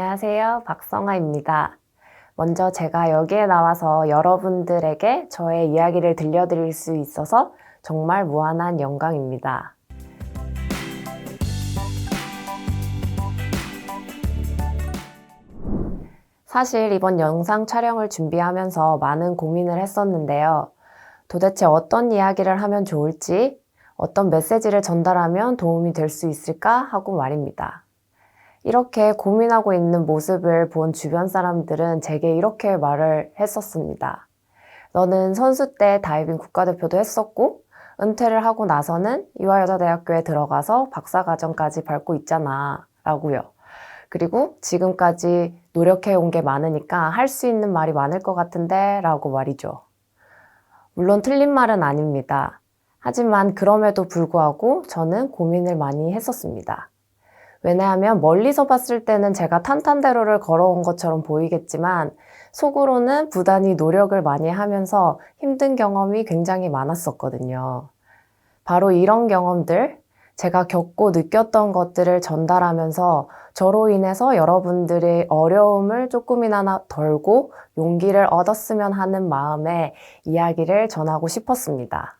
안녕하세요. 박성아입니다. 먼저 제가 여기에 나와서 여러분들에게 저의 이야기를 들려드릴 수 있어서 정말 무한한 영광입니다. 사실 이번 영상 촬영을 준비하면서 많은 고민을 했었는데요. 도대체 어떤 이야기를 하면 좋을지, 어떤 메시지를 전달하면 도움이 될 수 있을까 하고 말입니다. 이렇게 고민하고 있는 모습을 본 주변 사람들은 제게 이렇게 말을 했었습니다. 너는 선수 때 다이빙 국가대표도 했었고, 은퇴를 하고 나서는 이화여자대학교에 들어가서 박사과정까지 밟고 있잖아. 라고요. 그리고 지금까지 노력해 온 게 많으니까 할 수 있는 말이 많을 것 같은데 라고 말이죠. 물론 틀린 말은 아닙니다. 하지만 그럼에도 불구하고 저는 고민을 많이 했었습니다. 왜냐하면 멀리서 봤을 때는 제가 탄탄대로를 걸어온 것처럼 보이겠지만 속으로는 부단히 노력을 많이 하면서 힘든 경험이 굉장히 많았었거든요. 바로 이런 경험들, 제가 겪고 느꼈던 것들을 전달하면서 저로 인해서 여러분들의 어려움을 조금이나마 덜고 용기를 얻었으면 하는 마음에 이야기를 전하고 싶었습니다.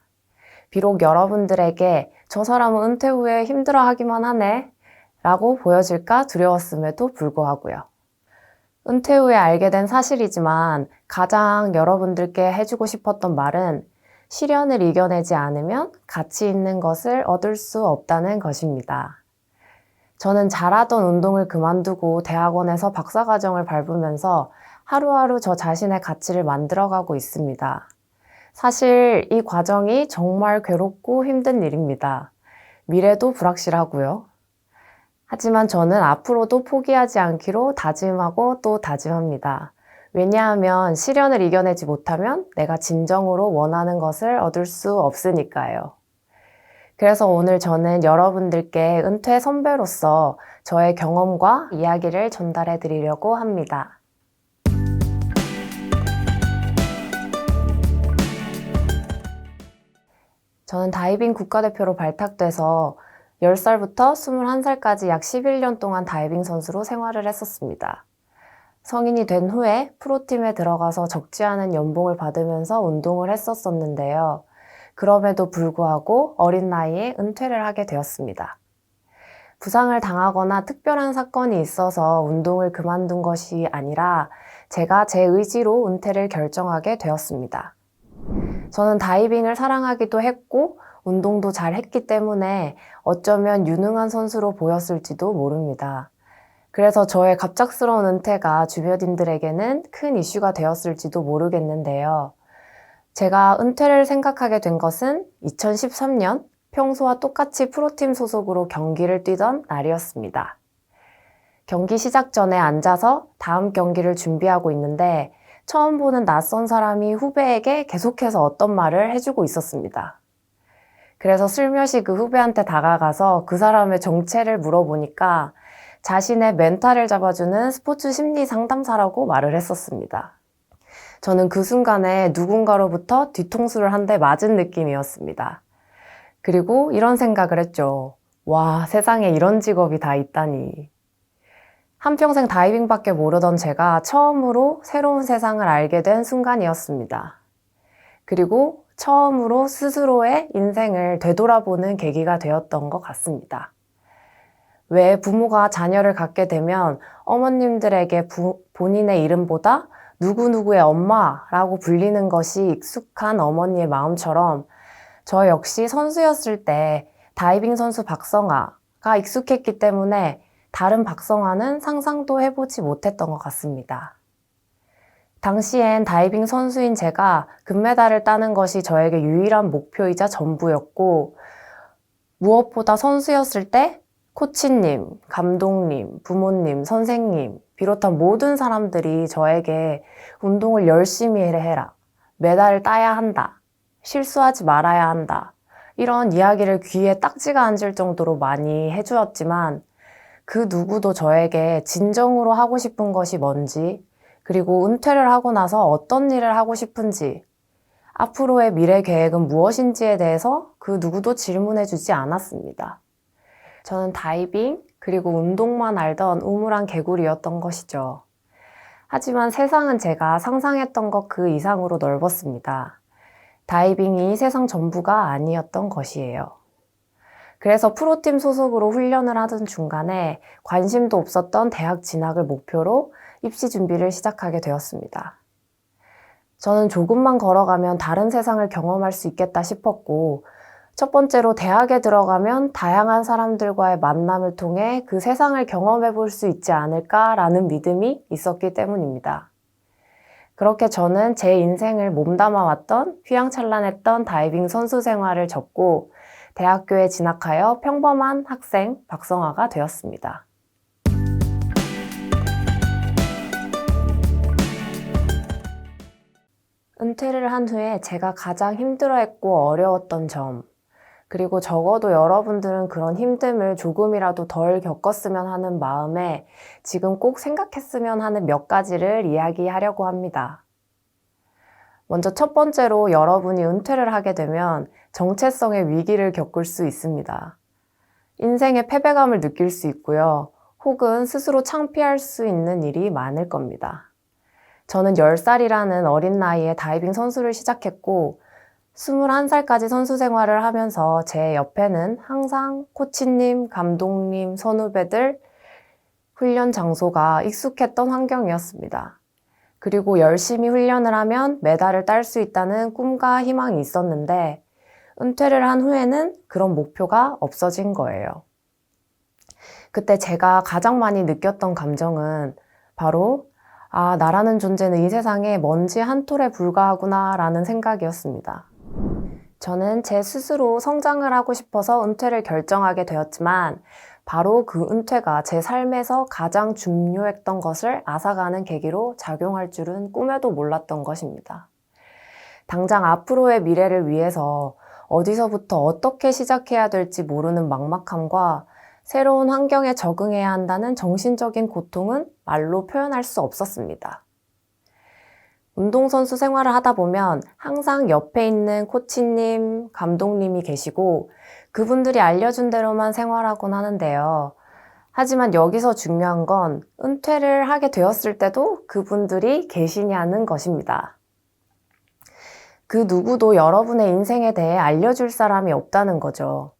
비록 여러분들에게 저 사람은 은퇴 후에 힘들어 하기만 하네 라고 보여질까 두려웠음에도 불구하고요. 은퇴 후에 알게 된 사실이지만 가장 여러분들께 해주고 싶었던 말은 시련을 이겨내지 않으면 가치 있는 것을 얻을 수 없다는 것입니다. 저는 잘하던 운동을 그만두고 대학원에서 박사과정을 밟으면서 하루하루 저 자신의 가치를 만들어가고 있습니다. 사실 이 과정이 정말 괴롭고 힘든 일입니다. 미래도 불확실하고요. 하지만 저는 앞으로도 포기하지 않기로 다짐하고 또 다짐합니다. 왜냐하면 시련을 이겨내지 못하면 내가 진정으로 원하는 것을 얻을 수 없으니까요. 그래서 오늘 저는 여러분들께 은퇴 선배로서 저의 경험과 이야기를 전달해 드리려고 합니다. 저는 다이빙 국가대표로 발탁돼서 10살부터 21살까지 약 11년 동안 다이빙 선수로 생활을 했었습니다. 성인이 된 후에 프로팀에 들어가서 적지 않은 연봉을 받으면서 운동을 했었었는데요. 그럼에도 불구하고 어린 나이에 은퇴를 하게 되었습니다. 부상을 당하거나 특별한 사건이 있어서 운동을 그만둔 것이 아니라 제가 제 의지로 은퇴를 결정하게 되었습니다. 저는 다이빙을 사랑하기도 했고 운동도 잘 했기 때문에 어쩌면 유능한 선수로 보였을지도 모릅니다. 그래서 저의 갑작스러운 은퇴가 주변인들에게는 큰 이슈가 되었을지도 모르겠는데요. 제가 은퇴를 생각하게 된 것은 2013년 평소와 똑같이 프로팀 소속으로 경기를 뛰던 날이었습니다. 경기 시작 전에 앉아서 다음 경기를 준비하고 있는데 처음 보는 낯선 사람이 후배에게 계속해서 어떤 말을 해주고 있었습니다. 그래서 슬며시 그 후배한테 다가가서 그 사람의 정체를 물어보니까 자신의 멘탈을 잡아주는 스포츠 심리 상담사라고 말을 했었습니다. 저는 그 순간에 누군가로부터 뒤통수를 한 대 맞은 느낌이었습니다. 그리고 이런 생각을 했죠. 와, 세상에 이런 직업이 다 있다니. 한평생 다이빙밖에 모르던 제가 처음으로 새로운 세상을 알게 된 순간이었습니다. 그리고 처음으로 스스로의 인생을 되돌아보는 계기가 되었던 것 같습니다. 왜 부모가 자녀를 갖게 되면 어머님들에게 부, 본인의 이름보다 누구누구의 엄마라고 불리는 것이 익숙한 어머니의 마음처럼 저 역시 선수였을 때 다이빙 선수 박성아가 익숙했기 때문에 다른 박성아는 상상도 해보지 못했던 것 같습니다. 당시엔 다이빙 선수인 제가 금메달을 따는 것이 저에게 유일한 목표이자 전부였고, 무엇보다 선수였을 때 코치님, 감독님, 부모님, 선생님, 비롯한 모든 사람들이 저에게 운동을 열심히 해라. 메달을 따야 한다. 실수하지 말아야 한다. 이런 이야기를 귀에 딱지가 앉을 정도로 많이 해주었지만 그 누구도 저에게 진정으로 하고 싶은 것이 뭔지 그리고 은퇴를 하고 나서 어떤 일을 하고 싶은지 앞으로의 미래 계획은 무엇인지에 대해서 그 누구도 질문해 주지 않았습니다. 저는 다이빙, 그리고 운동만 알던 우물한 개구리였던 것이죠. 하지만 세상은 제가 상상했던 것 그 이상으로 넓었습니다. 다이빙이 세상 전부가 아니었던 것이에요. 그래서 프로팀 소속으로 훈련을 하던 중간에 관심도 없었던 대학 진학을 목표로 입시 준비를 시작하게 되었습니다. 저는 조금만 걸어가면 다른 세상을 경험할 수 있겠다 싶었고, 첫 번째로 대학에 들어가면 다양한 사람들과의 만남을 통해 그 세상을 경험해 볼 수 있지 않을까라는 믿음이 있었기 때문입니다. 그렇게 저는 제 인생을 몸담아 왔던 휘황찬란했던 다이빙 선수 생활을 접고 대학교에 진학하여 평범한 학생 박성아가 되었습니다. 은퇴를 한 후에 제가 가장 힘들어했고 어려웠던 점, 그리고 적어도 여러분들은 그런 힘듦을 조금이라도 덜 겪었으면 하는 마음에 지금 꼭 생각했으면 하는 몇 가지를 이야기하려고 합니다. 먼저 첫 번째로 여러분이 은퇴를 하게 되면 정체성의 위기를 겪을 수 있습니다. 인생의 패배감을 느낄 수 있고요. 혹은 스스로 창피할 수 있는 일이 많을 겁니다. 저는 10살이라는 어린 나이에 다이빙 선수를 시작했고, 21살까지 선수 생활을 하면서 제 옆에는 항상 코치님, 감독님, 선후배들, 훈련 장소가 익숙했던 환경이었습니다. 그리고 열심히 훈련을 하면 메달을 딸 수 있다는 꿈과 희망이 있었는데, 은퇴를 한 후에는 그런 목표가 없어진 거예요. 그때 제가 가장 많이 느꼈던 감정은 바로 아, 나라는 존재는 이 세상에 먼지 한 톨에 불과하구나 라는 생각이었습니다. 저는 제 스스로 성장을 하고 싶어서 은퇴를 결정하게 되었지만 바로 그 은퇴가 제 삶에서 가장 중요했던 것을 앗아가는 계기로 작용할 줄은 꿈에도 몰랐던 것입니다. 당장 앞으로의 미래를 위해서 어디서부터 어떻게 시작해야 될지 모르는 막막함과 새로운 환경에 적응해야 한다는 정신적인 고통은 말로 표현할 수 없었습니다. 운동선수 생활을 하다 보면 항상 옆에 있는 코치님, 감독님이 계시고 그분들이 알려준 대로만 생활하곤 하는데요. 하지만 여기서 중요한 건 은퇴를 하게 되었을 때도 그분들이 계시냐는 것입니다. 그 누구도 여러분의 인생에 대해 알려줄 사람이 없다는 거죠.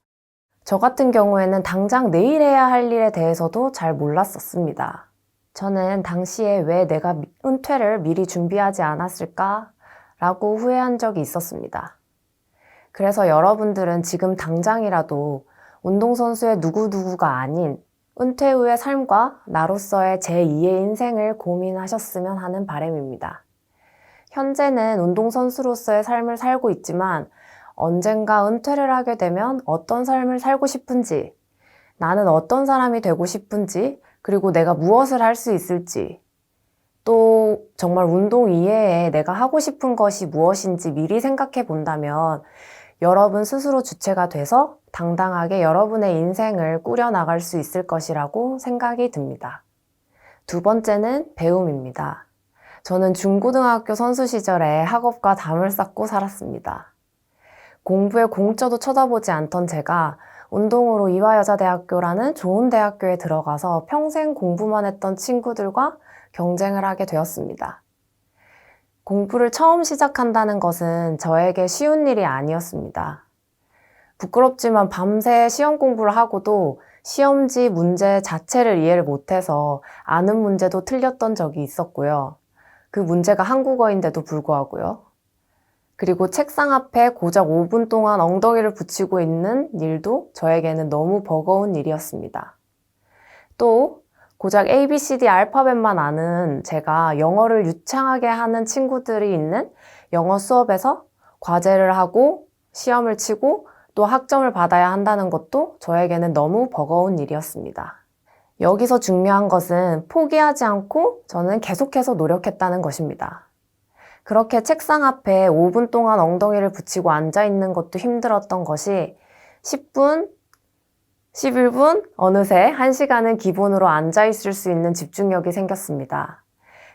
저 같은 경우에는 당장 내일 해야 할 일에 대해서도 잘 몰랐었습니다. 저는 당시에 왜 내가 은퇴를 미리 준비하지 않았을까? 라고 후회한 적이 있었습니다. 그래서 여러분들은 지금 당장이라도 운동선수의 누구누구가 아닌 은퇴 후의 삶과 나로서의 제2의 인생을 고민하셨으면 하는 바람입니다. 현재는 운동선수로서의 삶을 살고 있지만 언젠가 은퇴를 하게 되면 어떤 삶을 살고 싶은지, 나는 어떤 사람이 되고 싶은지, 그리고 내가 무엇을 할 수 있을지, 또 정말 운동 이외에 내가 하고 싶은 것이 무엇인지 미리 생각해 본다면 여러분 스스로 주체가 돼서 당당하게 여러분의 인생을 꾸려나갈 수 있을 것이라고 생각이 듭니다. 두 번째는 배움입니다. 저는 중고등학교 선수 시절에 학업과 담을 쌓고 살았습니다. 공부에 공짜도 쳐다보지 않던 제가 운동으로 이화여자대학교라는 좋은 대학교에 들어가서 평생 공부만 했던 친구들과 경쟁을 하게 되었습니다. 공부를 처음 시작한다는 것은 저에게 쉬운 일이 아니었습니다. 부끄럽지만 밤새 시험 공부를 하고도 시험지 문제 자체를 이해를 못해서 아는 문제도 틀렸던 적이 있었고요. 그 문제가 한국어인데도 불구하고요. 그리고 책상 앞에 고작 5분 동안 엉덩이를 붙이고 있는 일도 저에게는 너무 버거운 일이었습니다. 또 고작 ABCD 알파벳만 아는 제가 영어를 유창하게 하는 친구들이 있는 영어 수업에서 과제를 하고 시험을 치고 또 학점을 받아야 한다는 것도 저에게는 너무 버거운 일이었습니다. 여기서 중요한 것은 포기하지 않고 저는 계속해서 노력했다는 것입니다. 그렇게 책상 앞에 5분 동안 엉덩이를 붙이고 앉아 있는 것도 힘들었던 것이 10분, 11분, 어느새 1시간은 기본으로 앉아 있을 수 있는 집중력이 생겼습니다.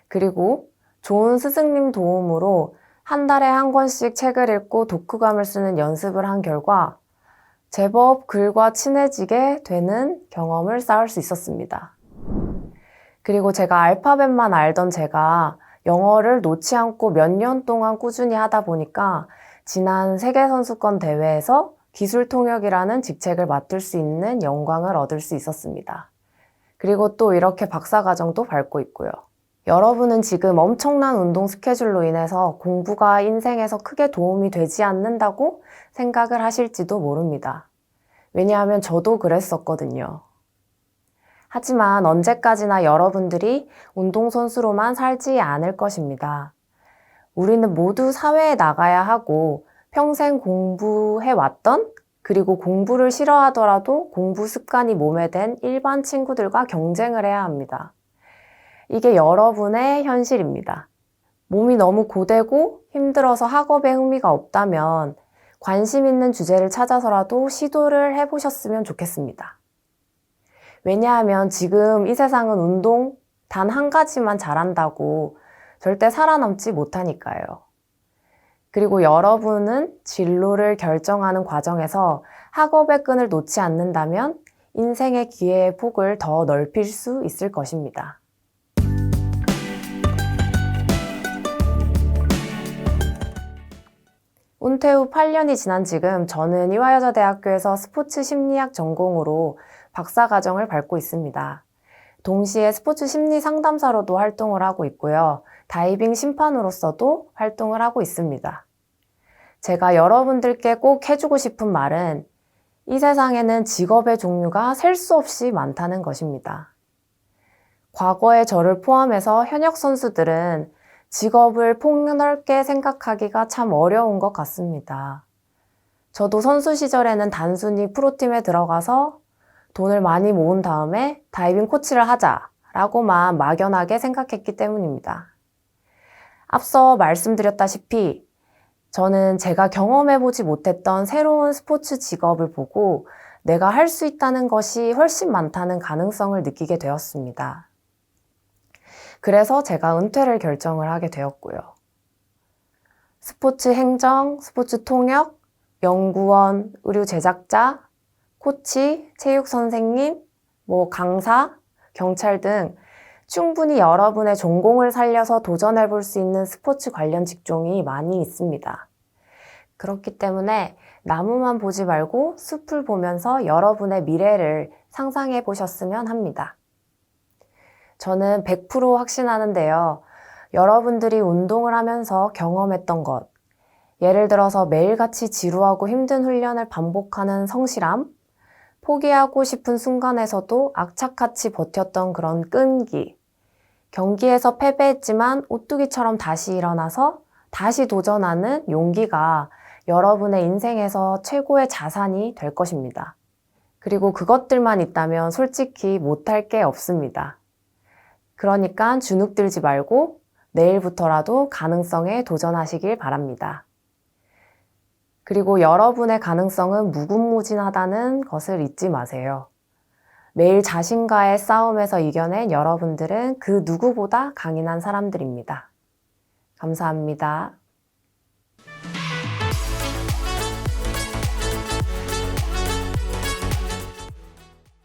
그리고 좋은 스승님 도움으로 한 달에 한 권씩 책을 읽고 독후감을 쓰는 연습을 한 결과 제법 글과 친해지게 되는 경험을 쌓을 수 있었습니다. 그리고 제가 알파벳만 알던 제가 영어를 놓지 않고 몇 년 동안 꾸준히 하다 보니까 지난 세계선수권 대회에서 기술 통역이라는 직책을 맡을 수 있는 영광을 얻을 수 있었습니다. 그리고 또 이렇게 박사과정도 밟고 있고요. 여러분은 지금 엄청난 운동 스케줄로 인해서 공부가 인생에서 크게 도움이 되지 않는다고 생각을 하실지도 모릅니다. 왜냐하면 저도 그랬었거든요. 하지만 언제까지나 여러분들이 운동선수로만 살지 않을 것입니다. 우리는 모두 사회에 나가야 하고 평생 공부해왔던 그리고 공부를 싫어하더라도 공부 습관이 몸에 된 일반 친구들과 경쟁을 해야 합니다. 이게 여러분의 현실입니다. 몸이 너무 고되고 힘들어서 학업에 흥미가 없다면 관심 있는 주제를 찾아서라도 시도를 해보셨으면 좋겠습니다. 왜냐하면 지금 이 세상은 운동 단 한 가지만 잘한다고 절대 살아남지 못하니까요. 그리고 여러분은 진로를 결정하는 과정에서 학업의 끈을 놓지 않는다면 인생의 기회의 폭을 더 넓힐 수 있을 것입니다. 은퇴 후 8년이 지난 지금 저는 이화여자대학교에서 스포츠 심리학 전공으로 박사과정을 밟고 있습니다. 동시에 스포츠 심리 상담사로도 활동을 하고 있고요. 다이빙 심판으로서도 활동을 하고 있습니다. 제가 여러분들께 꼭 해주고 싶은 말은 이 세상에는 직업의 종류가 셀 수 없이 많다는 것입니다. 과거의 저를 포함해서 현역 선수들은 직업을 폭넓게 생각하기가 참 어려운 것 같습니다. 저도 선수 시절에는 단순히 프로팀에 들어가서 돈을 많이 모은 다음에 다이빙 코치를 하자라고만 막연하게 생각했기 때문입니다. 앞서 말씀드렸다시피 저는 제가 경험해보지 못했던 새로운 스포츠 직업을 보고 내가 할 수 있다는 것이 훨씬 많다는 가능성을 느끼게 되었습니다. 그래서 제가 은퇴를 결정을 하게 되었고요. 스포츠 행정, 스포츠 통역, 연구원, 의류 제작자, 코치, 체육 선생님, 뭐 강사, 경찰 등 충분히 여러분의 전공을 살려서 도전해 볼 수 있는 스포츠 관련 직종이 많이 있습니다. 그렇기 때문에 나무만 보지 말고 숲을 보면서 여러분의 미래를 상상해 보셨으면 합니다. 저는 100% 확신하는데요. 여러분들이 운동을 하면서 경험했던 것, 예를 들어서 매일같이 지루하고 힘든 훈련을 반복하는 성실함, 포기하고 싶은 순간에서도 악착같이 버텼던 그런 끈기, 경기에서 패배했지만 오뚜기처럼 다시 일어나서 다시 도전하는 용기가 여러분의 인생에서 최고의 자산이 될 것입니다. 그리고 그것들만 있다면 솔직히 못할 게 없습니다. 그러니까 주눅 들지 말고 내일부터라도 가능성에 도전하시길 바랍니다. 그리고 여러분의 가능성은 무궁무진하다는 것을 잊지 마세요. 매일 자신과의 싸움에서 이겨낸 여러분들은 그 누구보다 강인한 사람들입니다. 감사합니다.